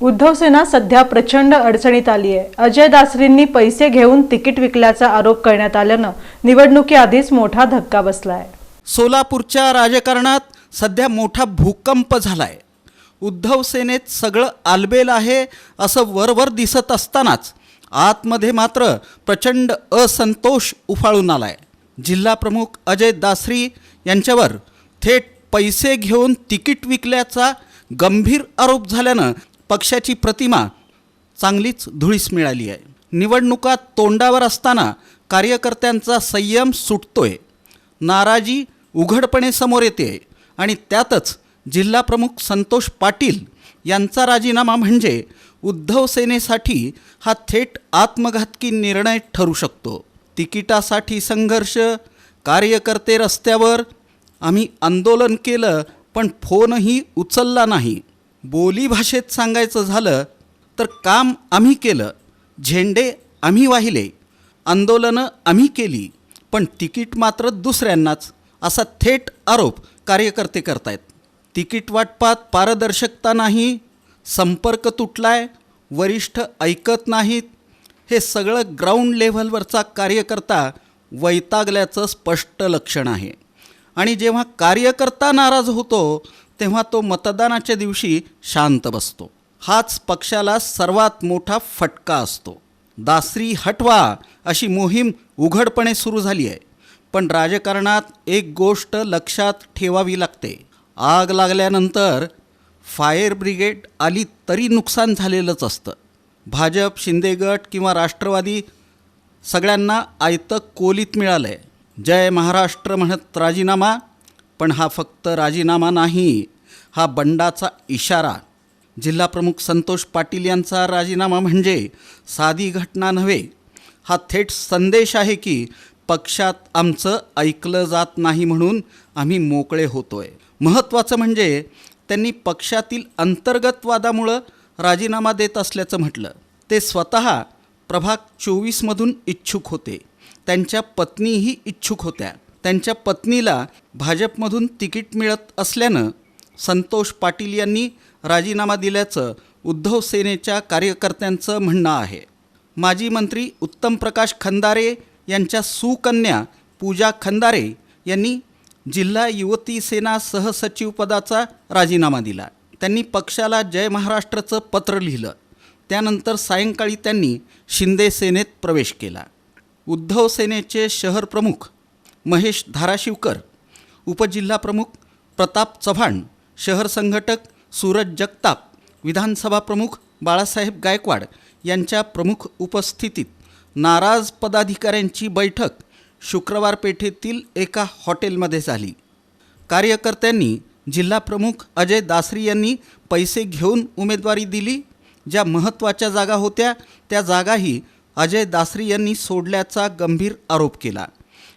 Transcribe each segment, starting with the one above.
उद्धव सेना सध्या प्रचंड अडचणीत आली आहे अजय दासरींनी पैसे घेऊन तिकीट विकल्याचा आरोप करण्यात आल्यानं निवडणुकीआधीच मोठा धक्का बसलाय. सोलापूरच्या राजकारणात सध्या मोठा भूकंप झालाय. उद्धव सेनेत सगळं आलबेल आहे असं वरवर दिसत असतानाच आतमध्ये मात्र प्रचंड असंतोष उफाळून आलाय. जिल्हा प्रमुख अजय दासरी यांच्यावर थेट पैसे घेऊन तिकीट विकल्याचा गंभीर आरोप झाल्यानं पक्षाची प्रतिमा चांगलीच धुळीस मिळाली आहे. निवडणुका तोंडावर असताना कार्यकर्त्यांचा संयम सुटतोय. नाराजी उघडपणे समोर येते आणि त्यातच जिल्हाप्रमुख संतोष पाटील यांचा राजीनामा म्हणजे उद्धव सेनेसाठी हा थेट आत्मघातकी निर्णय ठरू शकतो. तिकिटासाठी संघर्ष कार्यकर्ते रस्त्यावर आम्ही आंदोलन केलं पण फोनही उचलला नाही. बोलीभाषेत सांगायचं झालं तर काम आम्ही केलं झेंडे आम्ही वाहिले आंदोलनं आम्ही केली पण तिकीट मात्र दुसऱ्यांनाच असा थेट आरोप कार्यकर्ते करतायत. तिकीट वाटपात पारदर्शकता नाही संपर्क तुटलाय वरिष्ठ ऐकत नाहीत हे सगळं ग्राउंड लेव्हलवरचा कार्यकर्ता वैतागल्याचं स्पष्ट लक्षण आहे. आणि जेव्हा कार्यकर्ता नाराज होतो तेव्हा तो मतदानाच्या दिवशी शांत बसतो. हाच पक्षाला सर्वात मोठा फटका असतो. दासरी हटवा अशी मोहीम उघडपणे सुरू झाली आहे. पण राजकारणात एक गोष्ट लक्षात ठेवावी लागते. आग लागल्यानंतर फायर ब्रिगेड आली तरी नुकसान झालेलंच असतं. भाजप शिंदेगट किंवा राष्ट्रवादी सगळ्यांना आयतं कोलीत मिळालं आहे जय महाराष्ट्र म्हणत राजीनामा पण हा फक्त राजीनामा नाही हा बंडाचा इशारा. जिल्हाप्रमुख संतोष पाटील यांचा राजीनामा म्हणजे साधी घटना नव्हे हा थेट संदेश आहे की पक्षात आमचं ऐकलं जात नाही म्हणून आम्ही मोकळे होतोय. महत्त्वाचं म्हणजे त्यांनी पक्षातील अंतर्गत वादामुळं राजीनामा देत असल्याचं म्हटलं. ते स्वतः प्रभाग चोवीसमधून इच्छुक होते. त्यांच्या पत्नीही इच्छुक होत्या. त्यांच्या पत्नीला भाजपमधून तिकीट मिळत असल्यानं संतोष पाटील यांनी राजीनामा दिल्याचं उद्धव सेनेच्या कार्यकर्त्यांचं म्हणणं आहे. माजी मंत्री उत्तम प्रकाश खंदारे यांच्या सुकन्या पूजा खंदारे यांनी जिल्हा युवती सेना सहसचिवपदाचा राजीनामा दिला. त्यांनी पक्षाला जय महाराष्ट्राचं पत्र लिहिलं. त्यानंतर सायंकाळी त्यांनी शिंदे सेनेत प्रवेश केला. उद्धव सेनेचे शहर प्रमुख महेश धाराशिवकर उपजिल्हाप्रमुख प्रताप चव्हाण शहर संघटक सूरज जगताप विधानसभा प्रमुख बाळासाहेब गायकवाड यांच्या प्रमुख उपस्थितीत नाराज पदाधिकाऱ्यांची बैठक शुक्रवार पेठेतील एका हॉटेलमध्ये झाली. कार्यकर्त्यांनी जिल्हाप्रमुख अजय दासरी यांनी पैसे घेऊन उमेदवारी दिली. ज्या महत्त्वाच्या जागा होत्या त्या जागाही अजय दासरी यांनी सोडल्याचा गंभीर आरोप केला.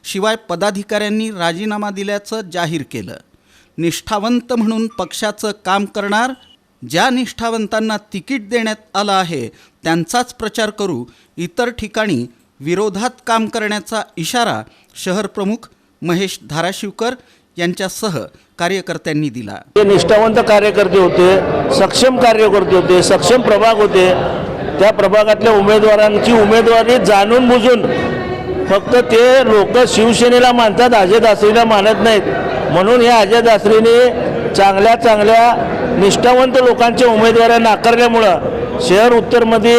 शिवाय पदाधिकाऱ्यांनी राजीनामा दिल्याचं जाहीर केलं. निष्ठावंत म्हणून पक्षाचं काम करणार ज्या निष्ठावंतांना तिकीट देण्यात आलं आहे त्यांचाच प्रचार करू इतर ठिकाणी विरोधात काम करण्याचा इशारा शहर प्रमुख महेश धाराशिवकर यांच्यासह कार्यकर्त्यांनी दिला. ते निष्ठावंत कार्यकर्ते होते सक्षम कार्यकर्ते होते सक्षम प्रभाग होते त्या प्रभागातल्या उमेदवारांची उमेदवारी जाणून बुजून फक्त ते लोक शिवसेनेला मानतात अजय दासरीला मानत नाहीत. म्हणून या अजय दासरीने चांगल्या चांगल्या निष्ठावंत लोकांच्या उमेदवाऱ्या नाकारल्यामुळं शहर उत्तरमध्ये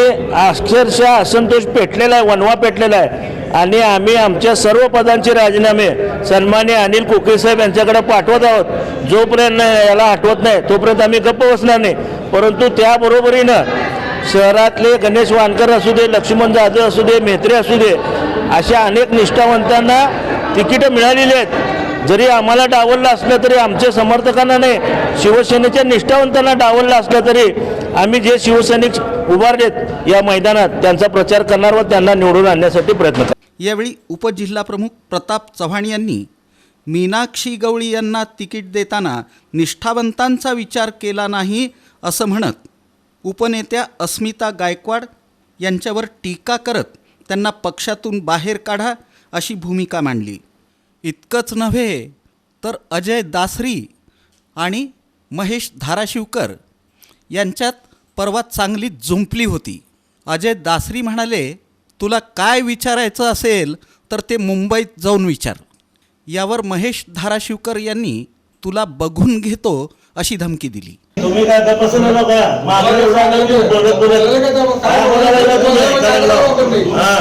अक्षरशः असंतोष पेटलेला आहे वनवा पेटलेला आहे. आणि आम्ही आमच्या सर्व पदांचे राजीनामे सन्मान्य अनिल कोके साहेब यांच्याकडे पाठवत आहोत. जोपर्यंत याला आठवत नाही तोपर्यंत आम्ही गप्प बसणार नाही. परंतु त्याबरोबरीनं शहरातले गणेश वानकर असू दे लक्ष्मण जाधव असू दे मेत्रे असू दे अशा अनेक निष्ठावंतांना तिकीटं मिळालेली आहेत. जरी आम्हाला डावललं असलं तरी आमच्या समर्थकांना नाही शिवसेनेच्या निष्ठावंतांना डावललं असलं तरी आम्ही जे शिवसैनिक उभारलेत या मैदानात त्यांचा प्रचार करणार व त्यांना निवडून आणण्यासाठी प्रयत्न करणार. यावेळी उपजिल्हाप्रमुख प्रताप चव्हाण यांनी मीनाक्षी गवळी यांना तिकीट देताना निष्ठावंतांचा विचार केला नाही असं म्हणत उपनेत्या अस्मिता गायकवाड यांच्यावर टीका करत त्यांना पक्षातून बाहेर काढा अशी भूमिका मांडली. इतकंच नव्हे तर अजय दासरी आणि महेश धाराशिवकर यांच्यात परवा चांगली जुंपली होती. अजय दासरी म्हणाले तुला काय विचारायचं असेल तर ते मुंबईत जाऊन विचार. यावर महेश धाराशिवकर यांनी तुला बघून घेतो अशी धमकी दिली. तुम्ही काय तपासून आलो का मागं एवढं आलं की बोलत बोलत काय बोलायला लागला तुम्ही? काय लागला? हा.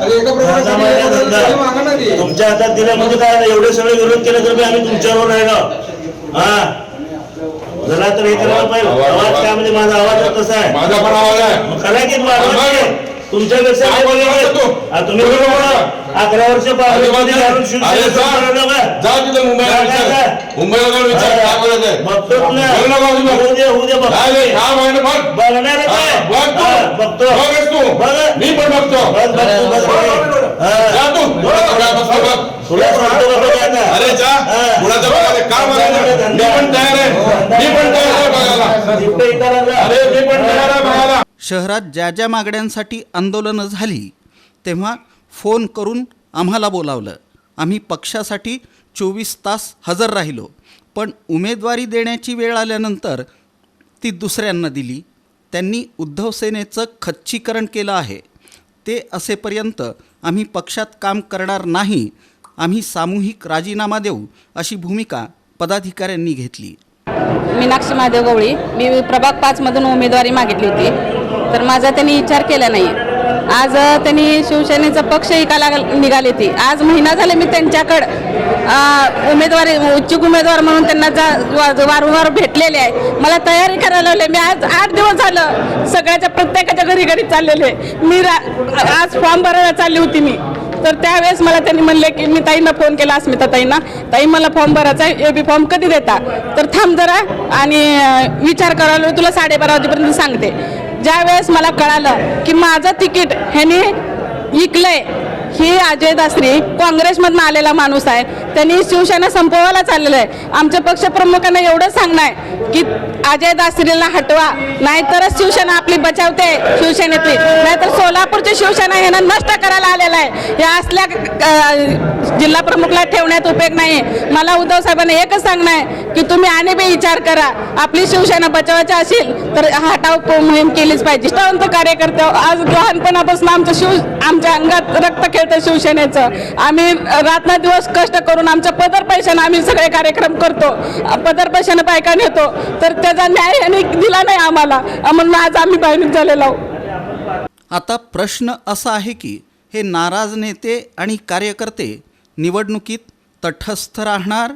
माझा महिना धंदा. तुमच्या हातात दिलं म्हणजे काय एवढे सगळे विरोध केले तर बी आम्ही तुमच्यावर राहिलो हा? जरा तर हे करायला पाहिजे आवाज काय म्हणजे माझा आवाज कसा आहे? माझा पण आवाज आहे. मग करा की बोलला होता तू? आ, तुम्ही बरोबर बोला. अकरा वर्ष घालून अरे जा? जा तिथे मुंबईला जा, जा, विचार जा. मुंबईला जाऊन विचार काय बोलायचंय बघतोच ना. बोल ना बाजूला. होऊ दे, होऊ दे, बघतो. काय रे, काय माहिती बघ बघणार आहे काय? हा, बघ तू. हा, बघतो. बघच तू. बघ. मी पण बघतो. बघ, बघ, तू बघ, बघ. हा. जा तू. थोडा बसतो बघ. तुला सांगतो का बघ आता? अरे जा हा. कुणाचं बघायला काय बघायचं मी पण तयार आहे मी पण तयार आहे बघायला इकडे इथं जा. अरे मी पण तयार आहे बघायला शहरात ज्या ज्या मागण्यांसाठी आंदोलनं झाली तेव्हा फोन करून आम्हाला बोलावलं. आम्ही पक्षासाठी चोवीस तास हजर राहिलो. पण उमेदवारी देण्याची वेळ आल्यानंतर ती दुसऱ्यांना दिली. त्यांनी उद्धव सेनेचं खच्चीकरण केलं आहे. ते असेपर्यंत आम्ही पक्षात काम करणार नाही. आम्ही सामूहिक राजीनामा देऊ अशी भूमिका पदाधिकाऱ्यांनी घेतली. मीनाक्षी महादेव गवळी. मी प्रभाग पाचमधून उमेदवारी मागितली होती. तर माझा त्यांनी विचार केला नाही. आज त्यांनी शिवसेनेचा पक्ष एकाला निघाली ती. आज महिना झाले मी त्यांच्याकडं उमेदवारी इच्छुक उमेदवार म्हणून त्यांना जा वारंवार भेटलेले आहे. मला तयारी करायला लावले मी आज आठ दिवस झालं सगळ्याच्या प्रत्येकाच्या घरी घरी चाललेले मी रा आज फॉर्म भरायला चालली होती मी. तर त्यावेळेस मला त्यांनी म्हणले की मी ताईंना फोन केला अस्मिता ताईंना. ताई मला फॉर्म भरायचा आहे. ए बी फॉर्म कधी देता? तर थांब जरा आणि विचार करायला तुला साडेबारा वाजेपर्यंत सांगते. ज्या वेळेस मला कळालं की माझं तिकीट ह्याने विकलंय ही अजय दासरी काँग्रेसमधनं आलेला माणूस आहे. त्यांनी शिवसेना संपवायला चाललेलं आहे. आमच्या पक्षप्रमुखांना एवढं सांगणं आहे की अजय दासरीला हटवा. नाहीतरच शिवसेना आपली बचावते शिवसेनेतली. नाहीतर सोलापूरची शिवसेना ह्यानं नष्ट करायला आलेला आहे. या असल्या जिल्हा प्रमुखला ठेवण्यात उपयोग नाही. मला उद्धव साहेबांना एकच सांगणं आहे की तुम्ही आणि बी विचार करा. आपली शिवसेना बचावायची असेल तर हटाव मोहीम केलीच पाहिजे. निष्ठावंत कार्यकर्ते आज लहानपणापासून आमचं शिव आमच्या अंगात रक्त खेळतं शिवसेनेचं. आम्ही रात्र दिवस कष्ट करून आमच्या पदर पैशानं आम्ही सगळे कार्यक्रम करतो. पदर पैशानं बायका नेतो तर त्या माझा न्याय यांनी दिला नाही आम्हाला. म्हणून आज आम्ही भयभीत झालेलो आहोत. आता प्रश्न असा आहे की हे नाराज नेते आणि कार्यकर्ते निवडणुकीत तटस्थ राहणार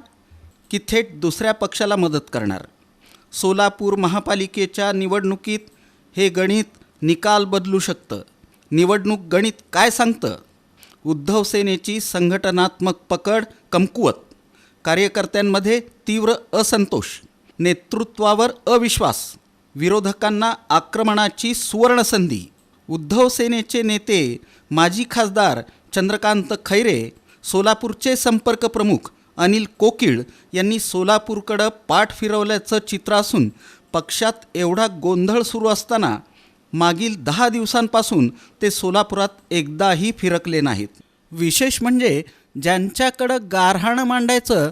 की थेट दुसऱ्या पक्षाला मदत करणार? सोलापूर महापालिकेच्या निवडणुकीत हे गणित निकाल बदलू शकतं. निवडणूक गणित काय सांगतं? उद्धव सेनेची संघटनात्मक पकड कमकुवत. कार्यकर्त्यांमध्ये तीव्र असंतोष. नेतृत्वावर अविश्वास विरोधकांना आक्रमणाची सुवर्णसंधी उद्धव सेनेचे नेते माजी खासदार चंद्रकांत खैरे सोलापूरचे संपर्क प्रमुख अनिल कोकिळ यांनी सोलापूरकडं पाठ फिरवल्याचं चित्र असून पक्षात एवढा गोंधळ सुरू असताना मागील दहा दिवसांपासून ते सोलापुरात एकदाही फिरकले नाहीत. विशेष म्हणजे ज्यांच्याकडं गारहाणं मांडायचं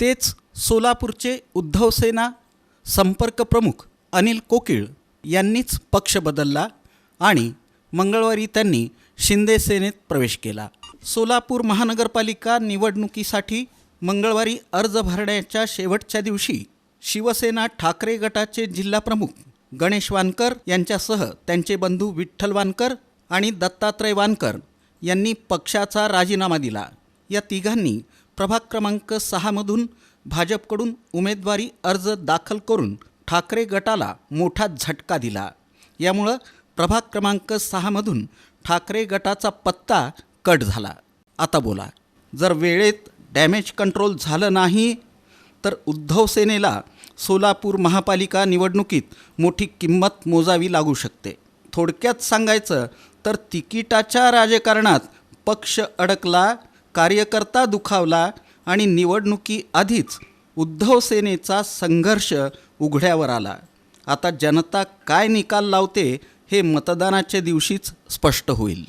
तेच सोलापूरचे उद्धवसेना संपर्क प्रमुख अनिल कोकिळ यांनीच पक्ष बदलला आणि मंगळवारी त्यांनी शिंदे सेनेत प्रवेश केला. सोलापूर महानगरपालिका निवडणुकीसाठी मंगळवारी अर्ज भरण्याच्या शेवटच्या दिवशी शिवसेना ठाकरे गटाचे जिल्हाप्रमुख गणेश वानकर यांच्यासह त्यांचे बंधू विठ्ठल वानकर आणि दत्तात्रय वानकर यांनी पक्षाचा राजीनामा दिला. या तिघांनी प्रभाग क्रमांक सहामधून भाजपकडून उमेदवारी अर्ज दाखल करून ठाकरे गटाला मोठा झटका दिला. यामुळं प्रभाग क्रमांक सहामधून ठाकरे गटाचा पत्ता कट झाला. आता बोला जर वेळेत डॅमेज कंट्रोल झालं नाही तर उद्धव सेनेला सोलापूर महापालिका निवडणुकीत मोठी किंमत मोजावी लागू शकते. थोडक्यात सांगायचं तर तिकिटाच्या राजकारणात पक्ष अडकला कार्यकर्ता दुखावला आणि निवडणुकीआधीच उद्धव सेनेचा संघर्ष उघड्यावर आला. आता जनता काय निकाल लावते हे मतदानाच्या दिवशीच स्पष्ट होईल.